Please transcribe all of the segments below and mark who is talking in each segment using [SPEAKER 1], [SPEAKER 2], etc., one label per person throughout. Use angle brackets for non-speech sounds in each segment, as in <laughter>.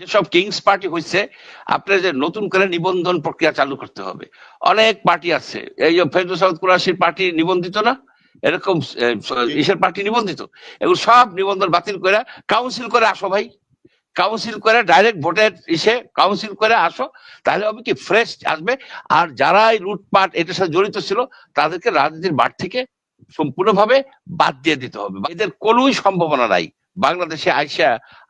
[SPEAKER 1] যেসব Kings party হয়েছে আপনার যে নতুন করে নিবন্ধন প্রক্রিয়া চালু করতে হবে। অনেক পার্টি আছে। এই যে ফেরদৌস সাউদ কুরাশির পার্টি নিবন্ধিত না? এরকম ইসের পার্টি নিবন্ধিত? এগুলো সব নিবন্ধন বাতিল করে কাউন্সিল করে আসো ভাই। কাউন্সিল করে ডাইরেক্ট ভোটের ইসে কাউন্সিল করে আসো। তাহলে হবে কি ফ্রেশ আসবে। আর যারা এই লুটপাট এটার সাথে জড়িত ছিল, তাদেরকে রাজনীতির মাঠ থেকে সম্পূর্ণভাবে বাদ দিয়ে দিতে হবে। এদের কোনোই সম্ভাবনা নাই। বাংলাদেশে আইসা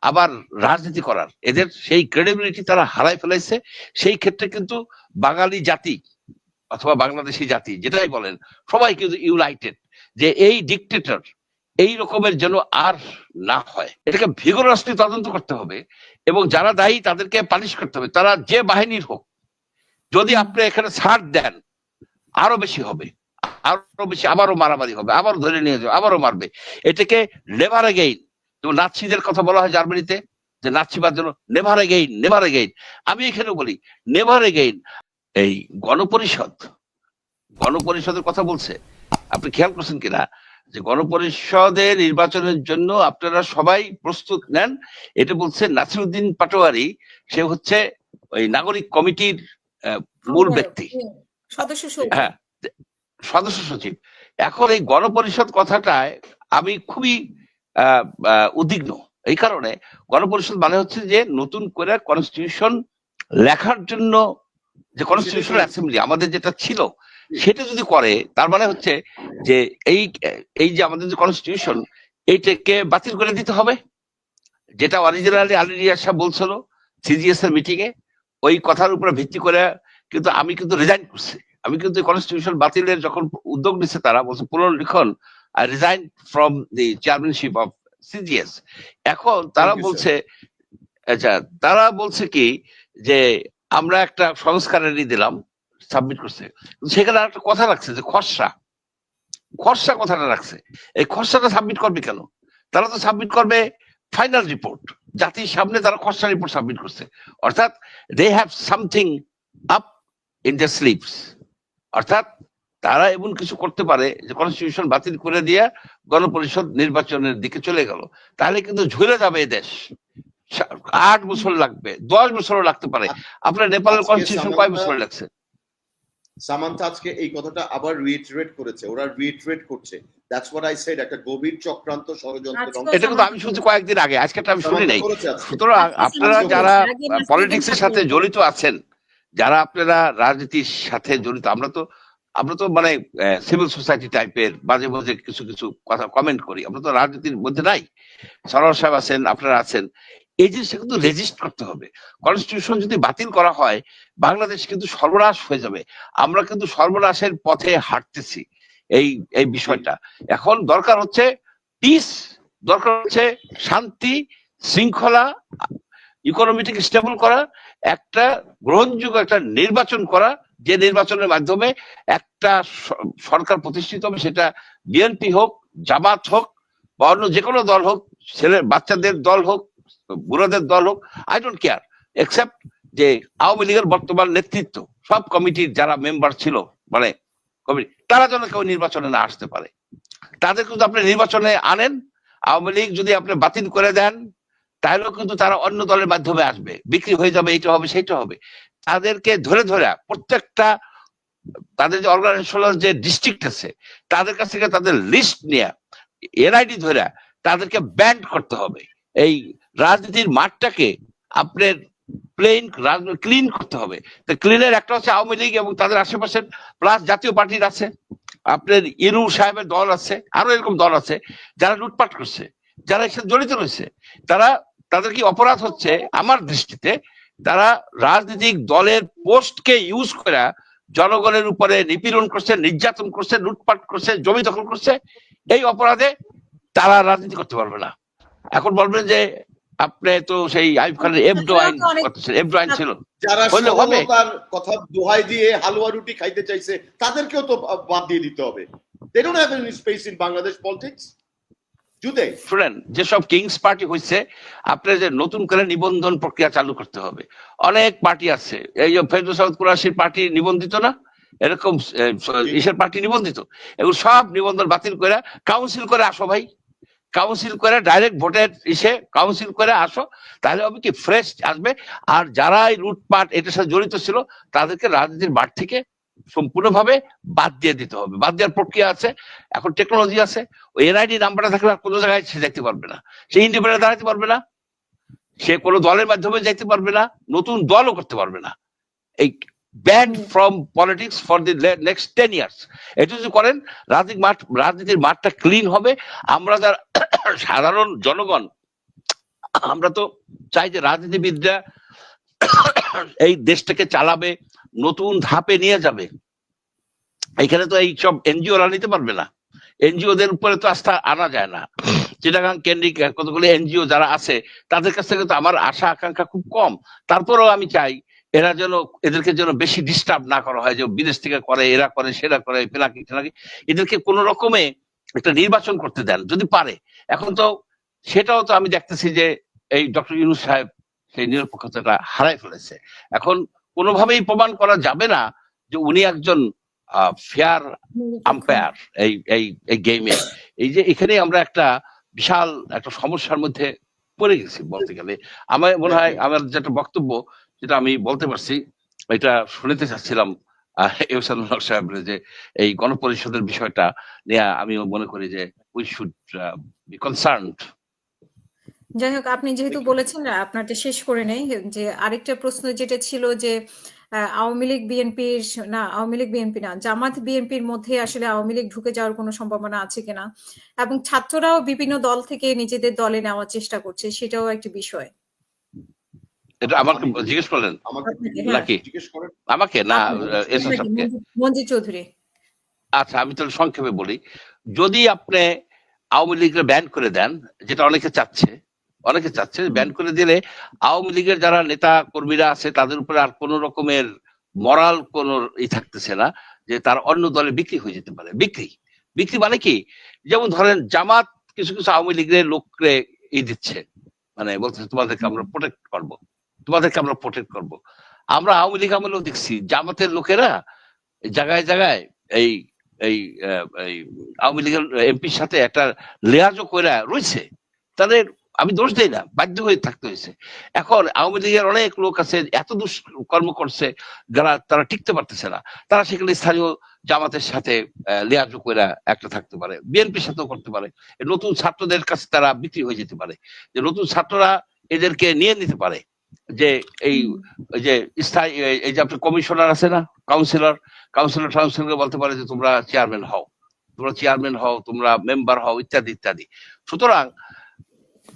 [SPEAKER 1] আবার রাজনীতি করার। এদের সেই ক্রেডিবিলিটি তারা হারাই ফেলাইছে সেই ক্ষেত্রে কিন্তু বাঙালি জাতি অথবা বাংলাদেশি জাতি, যেটাই বলেন, সবাই কিন্তু ইউনাইটেড যে এই ডিকটেটর এই রকমের যেন আর না হয়। এটাকে ভিগোরাসলি তদন্ত করতে হবে এবং যারা দায়ী তাদেরকে পালিশ করতে হবে। তারা যে বাহিনীর হোক, যদি আপনি এখানে ছাড় দেন, আরও বেশি হবে, আরও বেশি, আবারও মারামারি হবে, আবারও ধরে নিয়ে যাবে, আবারও মারবে। এটাকে নেভার এগেইন যেমন নাৎসিদের কথা বলা হয় জার্মানিতে যে নাৎসিবাদ জন্য নেভার এগেইন নেভার এগেইন আমি এখানে বলি নেভার এগেইন এই গণপরিষদ গণপরিষদের কথা বলছে। আপনি খেয়াল করছেন কিনা? যে গণপরিষদের নির্বাচনের জন্য আপনারা সবাই প্রস্তুত নেন। এটা বলছে নাসিরুদ্দিন পাটোয়ারি। সে হচ্ছে ওই নাগরিক কমিটির মূল ব্যক্তি।
[SPEAKER 2] সদস্য সচিব।
[SPEAKER 1] হ্যাঁ সদস্য সচিব। এখন এই গণপরিষদ কথাটায় আমি খুবই উদ্বিগ্ন। এই কারণে গণপরিষদ মানে হচ্ছে যে নতুন করে কনস্টিটিউশন লেখার জন্য যে কনস্টিটিউশনাল অ্যাসেম্বলি আমাদের যেটা ছিল সেটা যদি করে তার মানে হচ্ছে যে এই এই যে আমাদের যে কনস্টিটিউশন এইটাকে বাতিল করে দিতে হবে। যেটা অরিজিনালি আলী সাহেব বলছিল সিজিএস এর মিটিং এ ওই কথার উপরে ভিত্তি করে কিন্তু আমি কিন্তু রিজাইন করছি। আমি কিন্তু কনস্টিটিউশন বাতিলের যখন উদ্যোগ নিচ্ছে তারা বলছে পুনর্লিখন resign from the chairmanship of CGS এখন তারা. বলছে আচ্ছা তারা বলছে কি যে আমরা একটা সংস্কারেরই দিলাম সাবমিট করছে। সেখানে একটা কথা রাখছে যে খসড়া। খসড়া কথাটা রাখছে এই খসড়াটা সাবমিট করবে কেন? তারা তো সাবমিট করবে ফাইনাল রিপোর্ট জাতির সামনে তারা খসড়া রিপোর্ট সাবমিট করছে। অর্থাৎ they have something up in the slips অর্থাৎ তারা এমন কিছু করতে পারে যে কনস্টিটিউশন বাতিল করে দিয়ে গণপরিষদ নির্বাচনের দিকে চলে গেল। তাহলে কিন্তু ঝুলে যাবে এই দেশ। আট বছর লাগবে দশ বছরও লাগতে পারে। আপনার নেপালের কনস্টিটিউশন কয় বছর লাগছে?
[SPEAKER 3] সামান্থা আজকে এই কথাটা আবার রিইটারেট করেছে ওরা রিইটারেট করছে। দ্যাটস হোয়াট আই সেড একটা গভীর চক্রান্ত ষড়যন্ত্রের
[SPEAKER 2] আজকে
[SPEAKER 3] অংশ।
[SPEAKER 1] এটা কিন্তু আমি শুনছি কয়েকদিন আগে আজকেটা আমি শুনি নাই। সুতরাং আপনারা যারা
[SPEAKER 2] নাসিরুদ্দিন
[SPEAKER 1] পলিটিক্সের সাথে জড়িত আছেন যারা আপনারা রাজনীতির সাথে জড়িত আমরা তো আমরা তো মানে সিভিল সোসাইটি টাইপের মাঝে মাঝে কিছু কিছু কথা কমেন্ট করি। আমরা তো রাজনীতির মধ্যে নাই। সরোয়ার সাহেব আছেন আপনারা আছেন। এই জিনিসটা কিন্তু রেজিস্ট করতে হবে। কনস্টিটিউশন যদি বাতিল করা হয় বাংলাদেশ কিন্তু সর্বনাশ হয়ে যাবে। আমরা কিন্তু সর্বনাশের পথে হাঁটতেছি এই এই বিষয়টা। এখন দরকার হচ্ছে পিস দরকার হচ্ছে শান্তি শৃঙ্খলা ইকোনমিটাকে স্টেবল করা একটা গ্রহণযোগ্য একটা নির্বাচন করা যে নির্বাচনের মাধ্যমে একটা সরকার প্রতিষ্ঠিত হবে সেটা বিএনপি হোক, জামাত হোক বা অন্য যে কোনো দল হোক, ছেলে, বাচ্চাদের দল হোক, বুড়োদের দল হোক আই ডোন্ট কেয়ার এক্সেপ্ট যে আওয়ামী লীগের বর্তমান নেতৃত্ব, সব কমিটির যারা মেম্বার ছিল মানে কমিটি, তারা যেন কেউ নির্বাচনে না আসতে পারে। তাদের কিন্তু আপনি নির্বাচনে আনেন, আওয়ামী লীগ যদি আপনি বাতিল করে দেন, তাহলেও কিন্তু তারা অন্য দলের মাধ্যমে আসবে, বিক্রি হয়ে যাবে, এইটা হবে, সেইটা হবে। তাদেরকে ধরে ধরে প্রত্যেকটা তাদের যে অর্গানাইজেশনাল যে ডিস্ট্রিক্ট আছে, তাদের কাছ থেকে তাদের লিস্ট নিয়ে এনআইডি ধরে তাদেরকে ব্যান্ড করতে হবে। এই রাজনীতির মাঠটাকে আপনার প্লেন ক্লিন করতে হবে। তো ক্লিনের একটা হচ্ছে আওয়ামী লীগ এবং তাদের আশেপাশের প্লাস জাতীয় পার্টির আছে, আপনার ইরু সাহেবের দল আছে, আরও এরকম দল আছে, যারা লুটপাট করছে, যারা এর সাথে জড়িত রয়েছে, তারা, তাদের কি অপরাধ হচ্ছে আমার দৃষ্টিতে তারা রাজনৈতিক দলের পোস্টকে ইউজ করে জনগণের উপরে নিপীড়ন করছে নির্যাতন করছে লুটপাট করছে জমি দখল করছে এই অপরাধে তারা রাজনীতি করতে পারবে না। এখন বলবেন যে আপনি তো সেই আইফ খানের এফডো আইন এফডো আইন ছিল।
[SPEAKER 3] যারা। সরলতার কথা দোহাই দিয়ে হালুয়া রুটি খাইতে চাইছে তাদেরকেও তো বাদ দিয়ে দিতে হবে। They don't have any space in Bangladesh politics জুদে
[SPEAKER 1] শুনেন যেসব কিংস পার্টি হয়েছে আপনার যে নতুন করে নিবন্ধন প্রক্রিয়া চালু করতে হবে। অনেক পার্টি আছে। এই যে ফেরদৌস কুরাশির পার্টি নিবন্ধিত না? এরকম ইসের পার্টি নিবন্ধিত? এগুলো সব নিবন্ধন বাতিল করে কাউন্সিল করে আসো ভাই। কাউন্সিল করে ডাইরেক্ট ভোটের ইসে কাউন্সিল করে আসো। তাহলে হবে কি ফ্রেশ আসবে। আর যারা এই লুটপাট এটার সাথে জড়িত ছিল, তাদেরকে রাজনীতির মাঠ থেকে সম্পূর্ণভাবে বাদ দিয়ে দিতে হবে। বাদ দেওয়ার প্রক্রিয়া আছে, এখন টেকনোলজি আছে, ওই এনআইডি নাম্বারটা থাকলে আর কোনো জায়গায় সে দেখতে পারবে না। সে ইন্ডিপেন্ডেন্ট দাঁড়াতে পারবে না, সে কোনো দলের মাধ্যমে যাইতে পারবে না, নতুন দলও করতে পারবে না। এই ban from politics for the next ten years. এটা যদি করেন রাজনীতিক মাঠ, রাজনীতির মাঠটা ক্লিন হবে। আমরা যারা সাধারণ জনগণ, আমরা তো চাই যে রাজনীতিবিদরা এই দেশটাকে চালাবে নতুন ধাপে নিয়ে যাবে। এখানে তো এই সব এনজিওরা নিতে পারবে না। এনজিও দের উপরে তো আস্থা আনা যায় না। চিটাগাং, কেন্দ্রিক, কতগুলো এনজিও যারা আছে, তাদের কাছ থেকে তো আমার আশা, আকাঙ্ক্ষা খুব কম। তারপরেও আমি চাই, এরা যেন, এদেরকে যেন বেশি ডিস্টার্ব না করা হয়, যে বিদেশ থেকে করে, এরা করে, সেরা করে ফেলাকি ফেলাকি এদেরকে কোন রকমে একটা নির্বাচন করতে দেন, যদি পারে। এখন তো সেটাও তো আমি দেখতেছি যে, এই ডক্টর ইউনুস সাহেব সেই নিরপেক্ষতাটা হারাই ফেলেছে। এখন কোনোভাবেই প্রমাণ করা যাবে না যে উনি একজন ফেয়ার আম্পায়ার এই এই এই গেমে এই যে এখানে আমরা একটা বিশাল একটা সমস্যার মধ্যে পড়ে গেছি বলতে গেলে। আমার মনে হয় আমার যেটা বক্তব্য যেটা আমি বলতে পারছি এটা শুনতে চাচ্ছিলাম এহসানুল হক যে এই গণপরিষদের বিষয়টা নিয়ে আমি মনে করি যে উই শুড বি কনসার্নড
[SPEAKER 2] যাই হোক আপনি যেহেতু বলেছেন না আপনারটা শেষ করে নেই যে আরেকটা প্রশ্ন যেটা ছিল যে আহ, আওয়ামী লীগ বিএনপির না আওয়ামী লীগ বিএনপি না জামাত বিএনপির মধ্যে আসলে আওয়ামী লীগ ঢুকে যাওয়ার কোনো সম্ভাবনা আছে কিনা? এবং ছাত্ররাও বিভিন্ন দল থেকে নিজেদের দলে নেওয়ার চেষ্টা করছে সেটাও একটি বিষয়।
[SPEAKER 1] এটা আমাকে জিজ্ঞেস করলেন?
[SPEAKER 3] আমাকে
[SPEAKER 2] হ্যাঁ।
[SPEAKER 1] নাকি? আমাকে? না
[SPEAKER 2] মঞ্জু- চৌধুরী।
[SPEAKER 1] আচ্ছা আমি তাহলে সংক্ষেপে বলি। যদি আপনি আওয়ামী লীগের ব্যান করে দেন যেটা অনেকে চাচ্ছে অনেকে চাচ্ছে ব্যান করে দিলে আওয়ামী লীগের যারা নেতা কর্মীরা আছে তাদের উপরে আর কোন রকমের মরাল কোন ই থাকতেছে না যে তার অন্য দলে বিক্রি হয়ে যেতে পারে। বিক্রি। বিক্রি মানে কি? যেমন ধরেন জামাত কিছু কিছু আওয়ামী লীগের লোককে ই দিচ্ছে। মানে বলতেছে তোমাদেরকে আমরা প্রোটেক্ট করব। তোমাদেরকে আমরা প্রোটেক্ট করব। আমরা আওয়ামী লীগ আমলেও দেখছি জামাতের লোকেরা জায়গায় জায়গায় এই এই আওয়ামী লীগের এমপির সাথে একটা লেয়াজও করে রয়েছে তাদের আমি দোষ দেই না, বাধ্য হয়ে থাকতে হয়েছে। এখন আওয়ামী লীগের অনেক লোক আছে, এত দুষ্কর্ম করছে, যারা, তারা টিকতে পারতেছে না। তারা সেখানে স্থানীয় জামাতের সাথে লেয়াজও করে একটা থাকতে পারে, বিএনপির সাথেও করতে পারে। নতুন ছাত্রদের কাছে তারা বিক্রি হয়ে যেতে পারে। যে নতুন ছাত্ররা এদেরকে নিয়ে নিতে পারে, যে এই যে স্থায়ী, এই- যে আপনার কমিশনার আছে না, কাউন্সিলর কাউন্সিলর টাউন্সিলর বলতে পারে যে তোমরা চেয়ারম্যান হও, তোমরা চেয়ারম্যান হও, তোমরা মেম্বার হও, ইত্যাদি ইত্যাদি। সুতরাং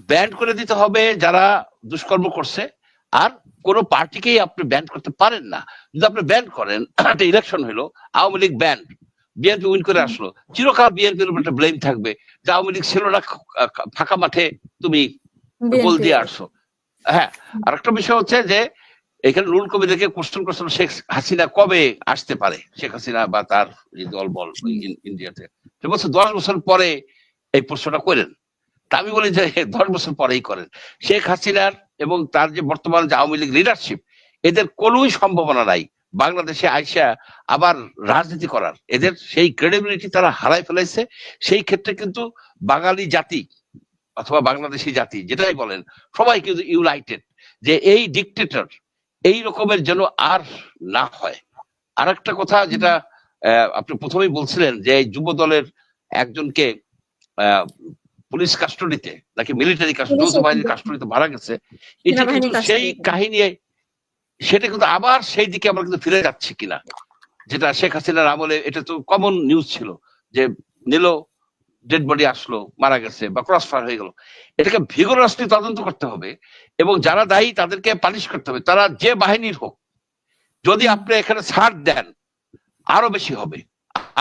[SPEAKER 1] ব্যান্ড করে দিতে হবে যারা দুষ্কর্ম করছে। আর কোন পার্টিকেই আপনি ব্যান্ড করতে পারেন না। যদি আপনি ব্যান্ড করেন <clears throat> একটা ইলেকশন হলো Awami League banned BNP win করে আসলো। চিরকাল বিএনপির উপর একটা ব্লেম থাকবে যে আওয়ামী লীগ ছিল না ফাঁকা মাঠে তুমি গোল দিয়ে আসছো। হ্যাঁ আর একটা বিষয় হচ্ছে যে এখানে রুল কবিদেরকে কোশ্চেন করছিল শেখ হাসিনা কবে আসতে পারে? শেখ হাসিনা বা তার দল বল ইন্ডিয়াতে। সে বলছে দশ বছর পরে এই প্রশ্নটা করেন। তা আমি বলি যে দশ বছর পরেই করেন। শেখ হাসিনার এবং তার যে বর্তমান যে আওয়ামী লীগ লিডারশিপ এদের কোনোই সম্ভাবনা নাই। বাংলাদেশে আইসা আবার রাজনীতি করার। এদের সেই ক্রেডিবিলিটি তারা হারাই ফেলাইছে সেই ক্ষেত্রে কিন্তু বাঙালি জাতি অথবা বাংলাদেশি জাতি, যেটাই বলেন, সবাই কিন্তু ইউনাইটেড যে এই ডিকটেটর এই রকমের যেন আর না হয়। আর একটা কথা যেটা আপনি প্রথমেই বলছিলেন যে যুব দলের একজনকে পুলিশ কাস্টডিতে নাকি মিলিটারি কাস্টডি যৌথ বাহিনীর কাস্টডিতে মারা গেছে এটা কিন্তু সেই কাহিনী সেটা কিন্তু আবার সেই দিকে আমরা কিন্তু ফিরে যাচ্ছি কিনা যেটা শেখ হাসিনার আমলে এটা তো কমন নিউজ ছিল যে নিল ডেড বডি আসলো মারা গেছে বা ক্রস ফায়ার হয়ে গেল। এটাকে ভিগোরাসলি তদন্ত করতে হবে এবং যারা দায়ী তাদেরকে পানিশ করতে হবে। তারা যে বাহিনীর হোক যদি আপনি এখানে ছাড় দেন আরও বেশি হবে।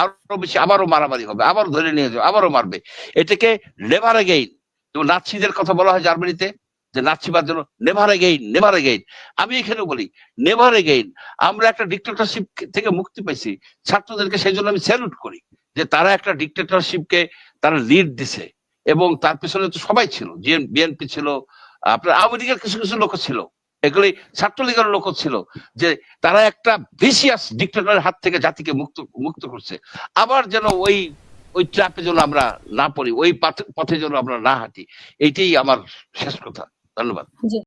[SPEAKER 1] আরও বেশি, আবারও মারামারি হবে, আবারও ধরে নিয়ে যাবে, আবারও মারবে। এটাকে নেভার এগেইন যেমন নাৎসিদের কথা বলা হয় জার্মানিতে, যে নাৎসিবাদ যেন নেভার এগেইন নেভার এগেইন আমি এখানে বলি নেভার এগেইন আমরা একটা ডিক্টেটরশিপ থেকে মুক্তি পাইছি, ছাত্রদেরকে সেই জন্য আমি স্যালুট করি, যে তারা একটা ডিক্টেটরশিপকে তারা লিড দিছে। এবং তার পিছনে তো সবাই ছিল বিএনপি ছিল, আপনার আওয়ামী লীগের কিছু কিছু লোক ছিল। এগুলি ছাত্রলীগের লোক ছিল, যে তারা একটা ভিসিয়াস ডিক্টেটরের হাত থেকে জাতিকে মুক্ত মুক্ত করছে। আবার যেন ওই ওই ট্র্যাপে যেন আমরা না পড়ি, ওই পথে যেন আমরা না হাঁটি, এইটাই আমার শেষ কথা। ধন্যবাদ।